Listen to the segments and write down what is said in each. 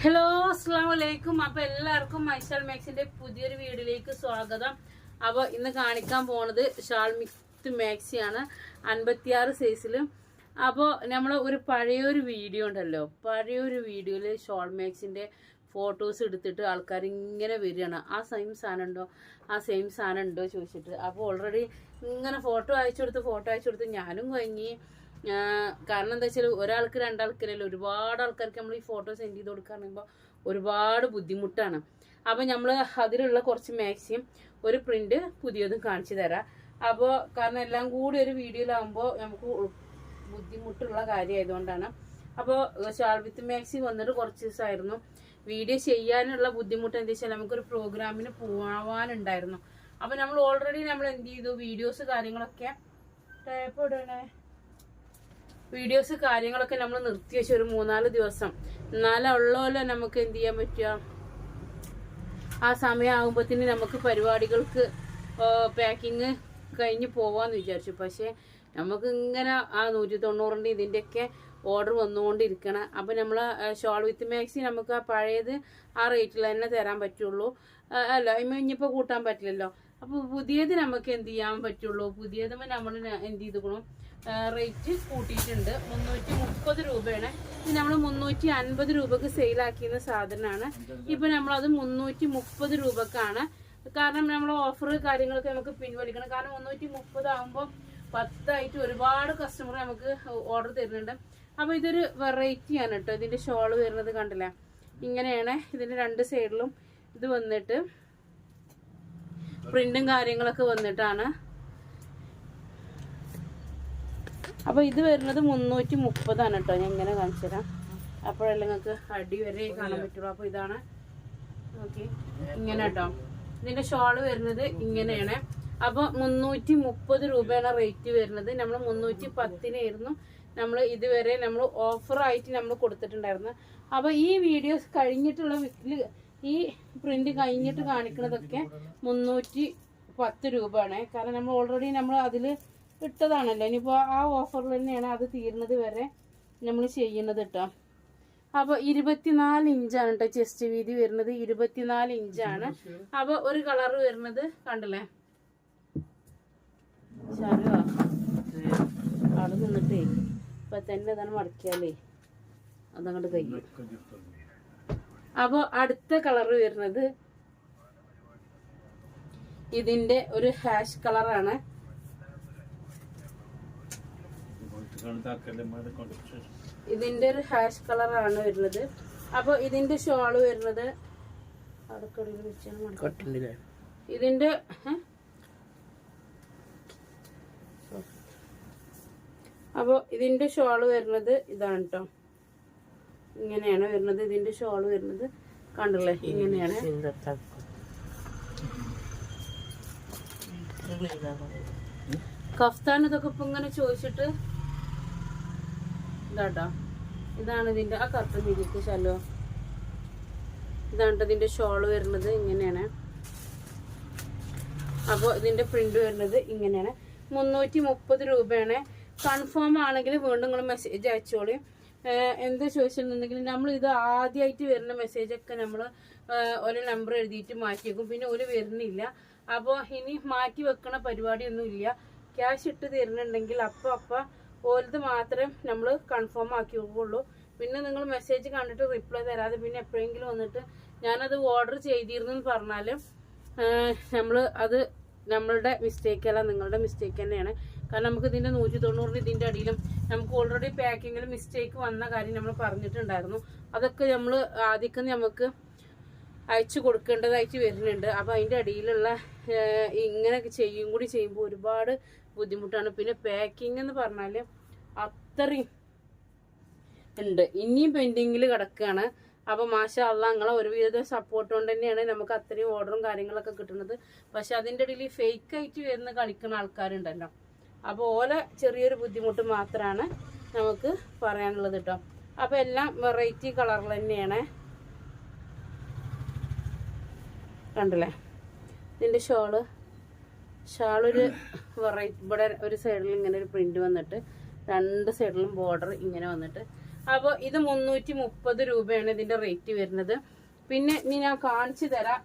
Hello അസ്സാം വലൈക്കും അപ്പൊ എല്ലാവർക്കും മൈഷാൽ മാക്സിന്റെ പുതിയൊരു വീഡിയോയിലേക്ക് സ്വാഗതം. അപ്പൊ ഇന്ന് കാണിക്കാൻ പോണത് ഷാൾ മിക്സ് ആണ് അൻപത്തിയാറ് സൈസിൽ അപ്പോൾ നമ്മൾ ഒരു പഴയൊരു വീഡിയോ ഉണ്ടല്ലോ പഴയൊരു വീഡിയോയിൽ ഷോൾ മാക്സിന്റെ ഫോട്ടോസ് എടുത്തിട്ട് ആൾക്കാർ ഇങ്ങനെ വരികയാണ്. ആ സെയിം സാധനം ഉണ്ടോ? ആ സെയിം സാധനം ഉണ്ടോ ചോദിച്ചിട്ട്. അപ്പോൾ ഓൾറെഡി ഇങ്ങനെ ഫോട്ടോ അയച്ചു കൊടുത്ത് ഫോട്ടോ അയച്ചു കൊടുത്ത് ഞാനും ആ, കാരണം എന്താ വെച്ചാൽ ഒരാൾക്ക് രണ്ടാൾക്കരല്ല ഒരുപാട് ആൾക്കാർക്ക് നമ്മൾ ഈ ഫോട്ടോ സെൻഡ് ചെയ്ത് കൊടുക്കുകയാണെങ്കിൽ ഒരുപാട് ബുദ്ധിമുട്ടാണ്. അപ്പോൾ നമ്മൾ അതിലുള്ള കുറച്ച് മാക്സിമം ഒരു പ്രിന്റ് പുതിയതും കാണിച്ചു തരാം. അപ്പോൾ കാരണം എല്ലാം കൂടി ഒരു വീഡിയോയിലാകുമ്പോൾ നമുക്ക് ബുദ്ധിമുട്ടുള്ള കാര്യമായതുകൊണ്ടാണ് അപ്പോൾ ഷാൾ വിത്ത് മാക്സി വന്നിട്ട് കുറച്ച് ദിവസമായിരുന്നു വീഡിയോ ചെയ്യാനുള്ള ബുദ്ധിമുട്ട് എന്താ വെച്ചാൽ നമുക്കൊരു പ്രോഗ്രാമിന് പോവാനുണ്ടായിരുന്നു. അപ്പോൾ നമ്മൾ ഓൾറെഡി നമ്മൾ എന്ത് ചെയ്തു? വീഡിയോസ് കാര്യങ്ങളൊക്കെ ടേപ്പ് ഇടണേ. വീഡിയോസ് കാര്യങ്ങളൊക്കെ നമ്മൾ നിർത്തി വെച്ച് ഒരു മൂന്നാൽ ദിവസം. എന്നാലും ഉള്ളപോലെ നമുക്ക് എന്ത് ചെയ്യാൻ പറ്റുക? ആ സമയമാകുമ്പോഴത്തേന് നമുക്ക് പരിപാടികൾക്ക് പാക്കിങ് കഴിഞ്ഞ് പോവാന്ന് വിചാരിച്ചു. പക്ഷേ നമുക്ക് ഇങ്ങനെ ആ നൂറ്റി തൊണ്ണൂറിന്റെ ഇതിന്റെയൊക്കെ ഓർഡർ വന്നുകൊണ്ടിരിക്കണം. അപ്പം നമ്മൾ ഷോൾ വിത്ത് മാക്സി നമുക്ക് ആ പഴയത് ആ റേറ്റിൽ തന്നെ തരാൻ പറ്റുള്ളൂ. അല്ല ഇനിയിപ്പോൾ കൂട്ടാൻ പറ്റില്ലല്ലോ. അപ്പോൾ പുതിയത് നമുക്ക് എന്ത് ചെയ്യാൻ പറ്റുള്ളൂ? പുതിയത് നമ്മൾ എന്ത് ചെയ്തുക്കണം? റേറ്റ് കൂട്ടിയിട്ടുണ്ട്. മുന്നൂറ്റി മുപ്പത് രൂപയാണ്. ഇത് നമ്മൾ മുന്നൂറ്റി അൻപത് രൂപക്ക് സെയിലാക്കിയിരുന്ന സാധനമാണ്. ഇപ്പൊ നമ്മളത് മുന്നൂറ്റി മുപ്പത് രൂപക്കാണ്. കാരണം നമ്മൾ ഓഫർ കാര്യങ്ങളൊക്കെ നമുക്ക് പിൻവലിക്കണം. കാരണം മുന്നൂറ്റി മുപ്പത് ആകുമ്പോൾ പത്തായിട്ട് ഒരുപാട് കസ്റ്റമർ നമുക്ക് ഓർഡർ തരുന്നുണ്ട്. അപ്പൊ ഇതൊരു വെറൈറ്റിയാണ് കേട്ടോ. ഇതിന്റെ ഷോൾ വരുന്നത് കണ്ടില്ല? ഇങ്ങനെയാണ്. ഇതിന്റെ രണ്ട് സൈഡിലും ഇത് വന്നിട്ട് പ്രിന്റും കാര്യങ്ങളൊക്കെ വന്നിട്ടാണ്. അപ്പൊ ഇത് വരുന്നത് മുന്നൂറ്റി മുപ്പതാണ് കേട്ടോ. ഞാൻ ഇങ്ങനെ കാണിച്ചു തരാം. അപ്പോഴല്ലേ നിങ്ങൾക്ക് അടി വരെ കാണാൻ പറ്റുള്ളൂ. അപ്പൊ ഇതാണ്. ഓക്കെ. ഇങ്ങനെ കേട്ടോ. ഇതിന്റെ ഷോൾ വരുന്നത് ഇങ്ങനെയാണ്. അപ്പൊ മുന്നൂറ്റി മുപ്പത് രൂപയാണ് റേറ്റ് വരുന്നത്. നമ്മൾ മുന്നൂറ്റി പത്തിനായിരുന്നു നമ്മൾ ഇതുവരെ നമ്മൾ ഓഫറായിട്ട് നമ്മൾ കൊടുത്തിട്ടുണ്ടായിരുന്നു. അപ്പൊ ഈ വീഡിയോസ് കഴിഞ്ഞിട്ടുള്ള വീക്കിൽ ഈ പ്രിന്റ് കഴിഞ്ഞിട്ട് കാണിക്കുന്നതൊക്കെ മുന്നൂറ്റി പത്ത് രൂപയാണ്. കാരണം നമ്മൾ ഓൾറെഡി നമ്മൾ അതിൽ ഇട്ടതാണല്ലോ. ഇനിയിപ്പോൾ ആ ഓഫറിൽ തന്നെയാണ് അത് തീരുന്നത് വരെ നമ്മൾ ചെയ്യുന്നത് കേട്ടോ അപ്പോൾ ഇരുപത്തിനാല് ഇഞ്ചാണ് കേട്ടോ ചെസ്റ്റ് വീതി വരുന്നത്. ഇരുപത്തിനാല് ഇഞ്ചാണ് അപ്പോൾ ഒരു കളർ വരുന്നത് കണ്ടല്ലേ? അവിടെ നിന്നിട്ടേ ഇപ്പം തന്നെ തന്നെ മടക്കിയാലേ. അതങ്ങോട്ട് കഴിയും അപ്പോൾ അടുത്ത കളർ വരുന്നത് ഇതിന്റെ ഒരു ഹാഷ് കളറാണ് ഇതിന്റെ ഒരു ഹാഷ് കളറാണ് വരുന്നത് അപ്പോൾ ഇതിന്റെ ഷോൾ വരുന്നത്. ഇതിന്റെ? അപ്പോൾ ഇതിന്റെ ഷോൾ വരുന്നത് ഇതാണ് കേട്ടോ ഇങ്ങനെയാണ് വരുന്നത്. ഇതിന്റെ ഷോൾ വരുന്നത് കണ്ടില്ലേ? ഇങ്ങനെയാണ്. കഫ്താൻ ഇതൊക്കെ ഇപ്പൊ ഇങ്ങനെ ചോദിച്ചിട്ട് ഇതാട്ടോ ഇതാണ് ഇതിന്റെ ആ കറുത്ത മിരിക്ക് ശലോ. ഇതാണ് ഇതിന്റെ ഷോൾ വരുന്നത് ഇങ്ങനെയാണ്. അപ്പോൾ ഇതിന്റെ പ്രിന്റ് വരുന്നത് ഇങ്ങനെയാണ്. മുന്നൂറ്റി മുപ്പത് രൂപയാണ്. കൺഫേം ആണെങ്കിൽ വീണ്ടും നിങ്ങൾ മെസ്സേജ് അയച്ചോളി. ഏഹ് എന്ത് ചോദിച്ചിട്ടുണ്ടെങ്കിൽ നമ്മൾ ഇത് ആദ്യമായിട്ട് വരുന്ന മെസ്സേജ് ഒക്കെ നമ്മൾ ഒരു നമ്പർ എഴുതിയിട്ട് മാറ്റി വെക്കും. പിന്നെ ഒരു വരുന്നില്ല. അപ്പോൾ ഇനി മാറ്റി വെക്കണ പരിപാടിയൊന്നും ഇല്ല. ക്യാഷ് ഇട്ട് തരുന്നുണ്ടെങ്കിൽ അപ്പോൾ അപ്പോൾ ഒരു മാത്രം നമ്മൾ കൺഫേം ആക്കി വെക്കുള്ളൂ. പിന്നെ നിങ്ങൾ മെസ്സേജ് കണ്ടിട്ട് റിപ്ലൈ തരാതെ പിന്നെ എപ്പോഴെങ്കിലും വന്നിട്ട് ഞാനത് ഓർഡർ ചെയ്തിരുന്നു എന്ന് പറഞ്ഞാൽ നമ്മൾ അത് നമ്മളുടെ അല്ല നിങ്ങളുടെ മിസ്റ്റേക്ക് തന്നെയാണ്. കാരണം നമുക്ക് ഇതിന്റെ നൂറ്റി തൊണ്ണൂറിന് ഇതിന്റെ അടിയിലും നമുക്ക് ഓൾറെഡി പാക്കിങ്ങിൽ മിസ്റ്റേക്ക് വന്ന കാര്യം നമ്മൾ പറഞ്ഞിട്ടുണ്ടായിരുന്നു. അതൊക്കെ നമ്മൾ ആദ്യം നമുക്ക് അയച്ചു കൊടുക്കേണ്ടതായിട്ട് വരുന്നുണ്ട്. അപ്പോൾ അതിന്റെ അടിയിലുള്ള ഇങ്ങനെയൊക്കെ ചെയ്യും കൂടി ചെയ്യുമ്പോൾ ഒരുപാട് ബുദ്ധിമുട്ടാണ്. പിന്നെ പാക്കിംഗ് എന്ന് പറഞ്ഞാൽ അത്രയും ഉണ്ട്. ഇനിയും പെൻഡിങ്ങിൽ കിടക്കുകയാണ് അപ്പോൾ മാഷ അല്ല നിങ്ങളെ ഒരുവിധ സപ്പോർട്ട് കൊണ്ട് തന്നെയാണ് നമുക്ക് അത്രയും ഓർഡറും കാര്യങ്ങളൊക്കെ കിട്ടുന്നത്. പക്ഷെ അതിന്റെ ഇടയിൽ ഫേക്ക് ആയിട്ട് വരുന്ന കളിക്കുന്ന ആൾക്കാരുണ്ടല്ലോ. അപ്പോൾ ഓല ചെറിയൊരു ബുദ്ധിമുട്ട് മാത്രമാണ് നമുക്ക് പറയാനുള്ളത് കേട്ടോ അപ്പോൾ എല്ലാം വെറൈറ്റി കളറിൽ തന്നെയാണ്. കണ്ടില്ലേ? ഇതിന്റെ ഷോൾ. ഷാളൊരു വെറൈറ്റി ഇവിടെ ഒരു സൈഡിൽ ഇങ്ങനെ ഒരു പ്രിന്റ് വന്നിട്ട് രണ്ട് സൈഡിലും ബോർഡർ ഇങ്ങനെ വന്നിട്ട്. അപ്പോൾ ഇത് മുന്നൂറ്റി മുപ്പത് രൂപയാണ് ഇതിന്റെ റേറ്റ് വരുന്നത്. പിന്നെ ഇനി ഞാൻ കാണിച്ചു തരാം.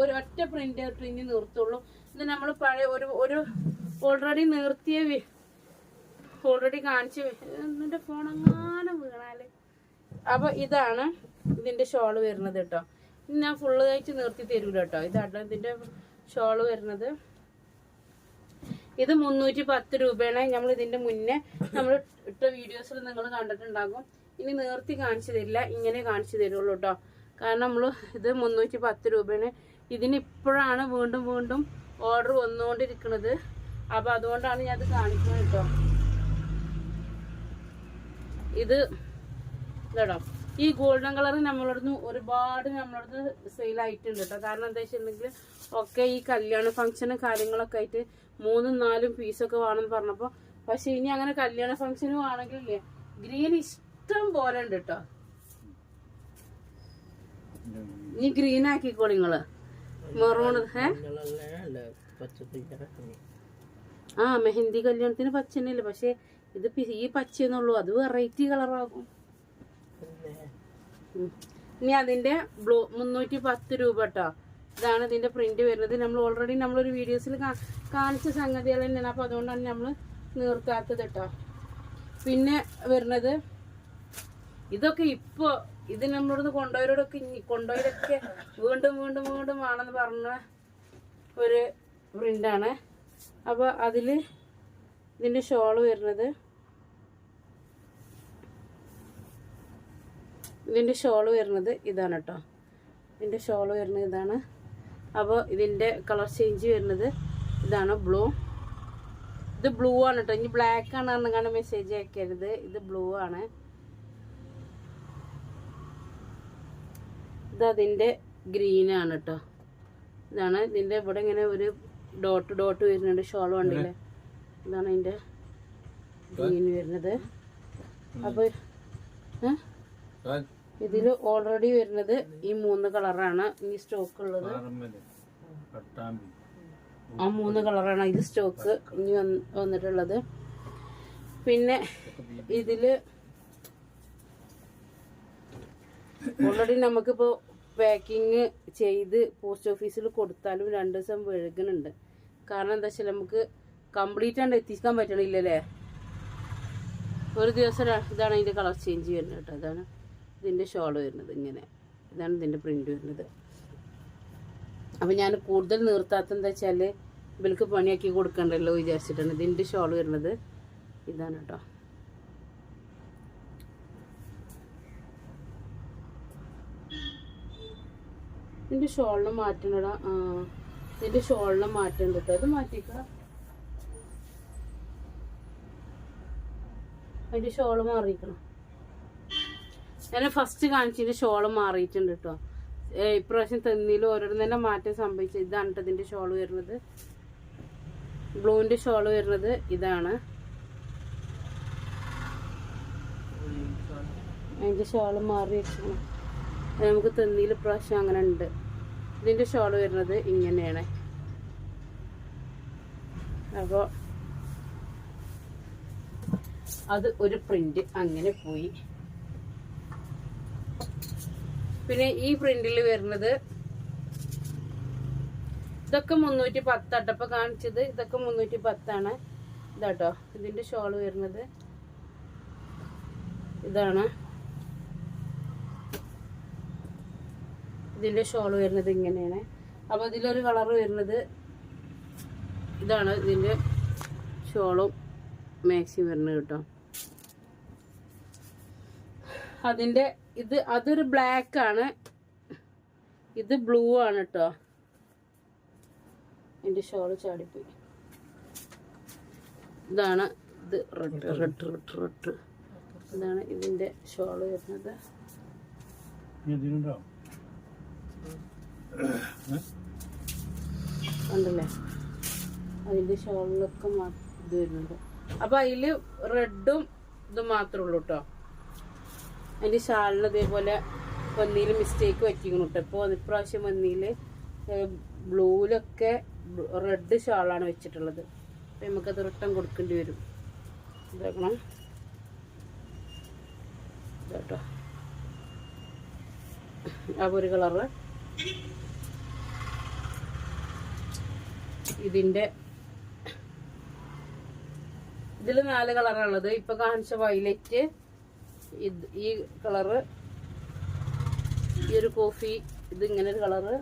ഒരു ഒറ്റ പ്രിന്റ് പ്രിന്റ് നിർത്തുള്ളൂ. ഇത് നമ്മൾ പഴയ ഒരു ഒരു ഓൾറെഡി നിർത്തിയ ഓൾറെഡി കാണിച്ച് എന്റെ ഫോൺ അങ്ങനെ വീണാൽ. അപ്പൊ ഇതാണ് ഇതിന്റെ ഷോൾ വരുന്നത് കേട്ടോ ഇനി ഞാൻ ഫുള്ള് കഴിച്ച് നിർത്തി തരൂല കേട്ടോ ഇതാണ് ഇതിന്റെ ഷോൾ വരുന്നത്. ഇത് മുന്നൂറ്റി പത്ത് രൂപയാണ്. നമ്മൾ ഇതിന്റെ മുന്നേ നമ്മൾ ഇട്ട വീഡിയോസിൽ നിങ്ങൾ കണ്ടിട്ടുണ്ടാകും. ഇനി നേർത്തി കാണിച്ചു തരില്ല. ഇങ്ങനെ കാണിച്ചു തരുള്ളൂ കേട്ടോ കാരണം നമ്മൾ ഇത് മുന്നൂറ്റി പത്ത് രൂപയാണ്. ഇതിന് ഇപ്പോഴാണ് വീണ്ടും വീണ്ടും ഓർഡർ വന്നുകൊണ്ടിരിക്കുന്നത്. അപ്പൊ അതുകൊണ്ടാണ് ഞാൻ ഇത് കാണിക്കുന്നത് കേട്ടോ. ഇത് ഇതാടോ. ഈ ഗോൾഡൻ കളർ നമ്മളടുന്ന് ഒരുപാട് നമ്മളടുത്ത് സെയിൽ ആയിട്ടുണ്ട് കേട്ടോ. കാരണം എന്താ വെച്ചിട്ടുണ്ടെങ്കിൽ ഒക്കെ ഈ കല്യാണ ഫംഗ്ഷനും കാര്യങ്ങളൊക്കെ ആയിട്ട് മൂന്നും നാലും പീസൊക്കെ വേണമെന്ന് പറഞ്ഞപ്പോൾ പക്ഷെ ഇനി അങ്ങനെ കല്യാണ ഫംഗ്ഷനും ആണെങ്കിൽ ഗ്രീൻ ഇഷ്ടം പോലെ ഉണ്ട് കേട്ടോ. ഇനി ഗ്രീൻ ആക്കിക്കോളിങ്ങൾ മെറൂൺ ഏ? ആ മെഹന്തി കല്യാണത്തിന് പച്ച തന്നെയല്ലേ പക്ഷെ ഇത് ഈ പച്ചയെന്നുള്ളൂ. അത് വെറൈറ്റി കളറാകും. ഇനി അതിന്റെ ബ്ലൂ മുന്നൂറ്റി പത്ത് രൂപ കേട്ടോ ഇതാണ് ഇതിന്റെ പ്രിന്റ് വരുന്നത്. നമ്മൾ ഓൾറെഡി നമ്മളൊരു വീഡിയോസിൽ കാണിച്ച സംഗതികൾ തന്നെയാണ്. അപ്പൊ അതുകൊണ്ടാണ് നമ്മൾ നീർക്കാത്തത് കേട്ടോ പിന്നെ വരുന്നത് ഇതൊക്കെ ഇപ്പൊ ഇത് നമ്മളോട് കൊണ്ടുപോയവരോടൊക്കെ കൊണ്ടുപോയതൊക്കെ വീണ്ടും വീണ്ടും വീണ്ടും ആണെന്ന് പറഞ്ഞ ഒരു പ്രിന്റാണ് അപ്പൊ അതിൽ ഇതിന്റെ ഷോൾ വരുന്നത്. ഇതിന്റെ ഷോൾ വരുന്നത് ഇതാണ് കേട്ടോ ഇതിന്റെ ഷോൾ വരുന്നത് ഇതാണ്. അപ്പോൾ ഇതിന്റെ കളർ ചേഞ്ച് വരുന്നത് ഇതാണ് ബ്ലൂ. ഇത് ബ്ലൂ ആണ് കേട്ടോ ഇനി ബ്ലാക്ക് ആണ് എന്നങ്ങാണ്ട് മെസ്സേജ് അയക്കരുത്. ഇത് ബ്ലൂ ആണ്. ഇത് ഗ്രീനാണ് കേട്ടോ ഇതാണ് ഇതിന്റെ ഇവിടെ ഇങ്ങനെ ഒരു ഡോട്ട് ഡോട്ട് വരുന്നുണ്ട് ഷോൾ കണ്ടില്ലേ ഇതാണ് അതിന്റെ ഗ്രീൻ വരുന്നത്. അപ്പൊ ഏഹ് ഇതിൽ ഓൾറെഡി വരുന്നത് ഈ മൂന്ന് കളറാണ്. ഇനി സ്റ്റോക്ക് ഉള്ളത്. ആ മൂന്ന് കളറാണ് ഇത് സ്റ്റോക്ക് ഇനി വന്നിട്ടുള്ളത്. പിന്നെ ഇതിൽ ഓൾറെഡി നമുക്കിപ്പോ പാക്കിങ് ചെയ്ത് പോസ്റ്റ് ഓഫീസിൽ കൊടുത്താലും രണ്ട് ദിവസം വഴുകുന്നുണ്ട് കാരണം എന്താ വെച്ചാൽ നമുക്ക് കംപ്ലീറ്റ് ആണ്ട് എത്തിക്കാൻ പറ്റണില്ലല്ലേ? ഒരു ദിവസം ഇതാണ് അതിന്റെ കളർ ചേഞ്ച് വരുന്നത് കേട്ടോ. ഇതാണ് ഇതിന്റെ ഷോൾ വരുന്നത് ഇങ്ങനെ. ഇതാണ് ഇതിന്റെ പ്രിന്റ് വരുന്നത്. അപ്പോൾ ഞാൻ കൂടുതൽ നിർത്താത്ത എന്താ വെച്ചാൽ ഇവർക്ക് പണിയാക്കി കൊടുക്കണ്ടല്ലോ വിചാരിച്ചിട്ടാണ് ഇതിന്റെ ഷോൾ വരുന്നത്. ഇതാണ് കേട്ടോ. ഇതിന്റെ ഷോളിന് മാറ്റണടാ. ഇതിന്റെ ഷോളിനെ മാറ്റണ്ട് കേട്ടോ അത് മാറ്റിക്ക. അതിന്റെ ഷോൾ മാറിയിക്കണം ഞാൻ ഫസ്റ്റ് കാണിച്ചതിന്റെ ഷോൾ മാറിയിട്ടുണ്ട് കേട്ടോ ഇപ്രാവശ്യം തെന്നിയിൽ ഓരോരുത്തർ തന്നെ മാറ്റം സംഭവിച്ചത് ഇതാണ് ട്ടോ ഇതിന്റെ ഷോൾ വരുന്നത്. ബ്ലൂവിന്റെ ഷോൾ വരുന്നത് ഇതാണ്. അതിന്റെ ഷോൾ മാറി നമുക്ക് തെന്നിയിൽ ഇപ്രാവശ്യം അങ്ങനെ ഉണ്ട്. ഇതിന്റെ ഷോൾ വരുന്നത് ഇങ്ങനെയാണ്. അപ്പോൾ അത് ഒരു പ്രിന്റ് അങ്ങനെ പോയി. പിന്നെ ഈ പ്രിന്റിൽ വരുന്നത് ഇതൊക്കെ മുന്നൂറ്റി പത്താട്ടോ ഇപ്പൊ കാണിച്ചത് ഇതൊക്കെ മുന്നൂറ്റി പത്താണ്. ഇതാട്ടോ ഇതിന്റെ ഷോൾ വരുന്നത്. ഇതാണ്. ഇതിന്റെ ഷോൾ വരുന്നത് ഇങ്ങനെയാണ്. അപ്പോൾ ഇതിലൊരു കളർ വരുന്നത് ഇതാണ്. ഇതിന്റെ ഷോളും മാക്സി വരുന്നത് കേട്ടോ. അതിന്റെ ഇത് അതൊരു ബ്ലാക്ക് ആണ്. ഇത് ബ്ലൂ ആണ് കേട്ടോ. എന്റെ ഷോൾ ചാടിപ്പോയി. ഇതാണ് ഇത് റെഡ് റെഡ് റെഡ് റെഡ് ഇതാണ് ഇതിന്റെ ഷോൾ വരുന്നത്. അപ്പൊ അതിൽ റെഡും ഇത് മാത്രമേ ഉള്ളൂ കേട്ടോ അതിന്റെ ഷാളിന് ഇതേപോലെ വന്നിയിൽ മിസ്റ്റേക്ക് പറ്റിക്കണം കേട്ടോ ഇപ്പോൾ ഇപ്രാവശ്യം വന്നിയിൽ ബ്ലൂവിലൊക്കെ റെഡ് ഷാളാണ് വെച്ചിട്ടുള്ളത്. അപ്പൊ നമുക്കത് റിട്ടേൺ കൊടുക്കേണ്ടി വരും. ഇതാക്കണം. ഇതാട്ടോ. ആ ഒരു കളറ് ഇതിന്റെ ഇതിൽ നാല് കളറാണുള്ളത്. ഇപ്പൊ കാണിച്ച വയലറ്റ് ഈ കളറ് ഈ ഒരു കോഫി ഇത് ഇങ്ങനെ ഒരു കളറ്.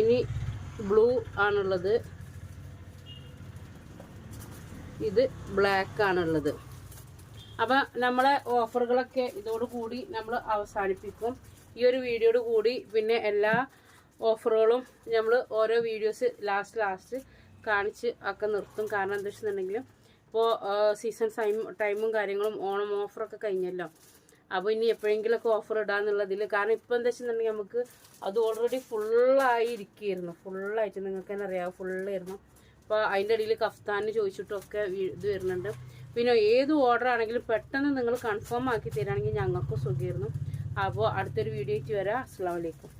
ഇനി ബ്ലൂ ആണുള്ളത്. ഇത് ബ്ലാക്ക് ആണുള്ളത്. അപ്പം നമ്മളെ ഓഫറുകളൊക്കെ ഇതോടുകൂടി നമ്മൾ അവസാനിപ്പിക്കും. ഈ ഒരു വീഡിയോയോട് കൂടി പിന്നെ എല്ലാ ഓഫറുകളും നമ്മൾ ഓരോ വീഡിയോസ് ലാസ്റ്റ് ലാസ്റ്റ് കാണിച്ച് ഒക്കെ നിർത്തും. കാരണം എന്താ വെച്ചിട്ടുണ്ടെങ്കിൽ ഇപ്പോൾ സീസൺ ടൈം ടൈമും കാര്യങ്ങളും ഓണം ഓഫറൊക്കെ കഴിഞ്ഞല്ലോ. അപ്പോൾ ഇനി എപ്പോഴെങ്കിലുമൊക്കെ ഓഫർ ഇടാന്നുള്ളതിൽ കാരണം ഇപ്പോൾ എന്താ വെച്ചിട്ടുണ്ടെങ്കിൽ നമുക്ക് അത് ഓൾറെഡി ഫുള്ളായി ഇരിക്കുകയായിരുന്നു. ഫുള്ളായിട്ട് നിങ്ങൾക്ക് തന്നെ അറിയാം. ഫുള്ളായിരുന്നു അപ്പോൾ അതിന്റെ ഇടയിൽ കഫ്താന് ചോദിച്ചിട്ടൊക്കെ ഇത് വരുന്നുണ്ട്. പിന്നെ ഏത് ഓർഡർ ആണെങ്കിലും പെട്ടെന്ന് നിങ്ങൾ കൺഫേം ആക്കി തരികയാണെങ്കിൽ ഞങ്ങൾക്ക് സുഖമായിരുന്നു. അപ്പോൾ അടുത്തൊരു വീഡിയോ വരാം. അസ്സാം വലൈക്കും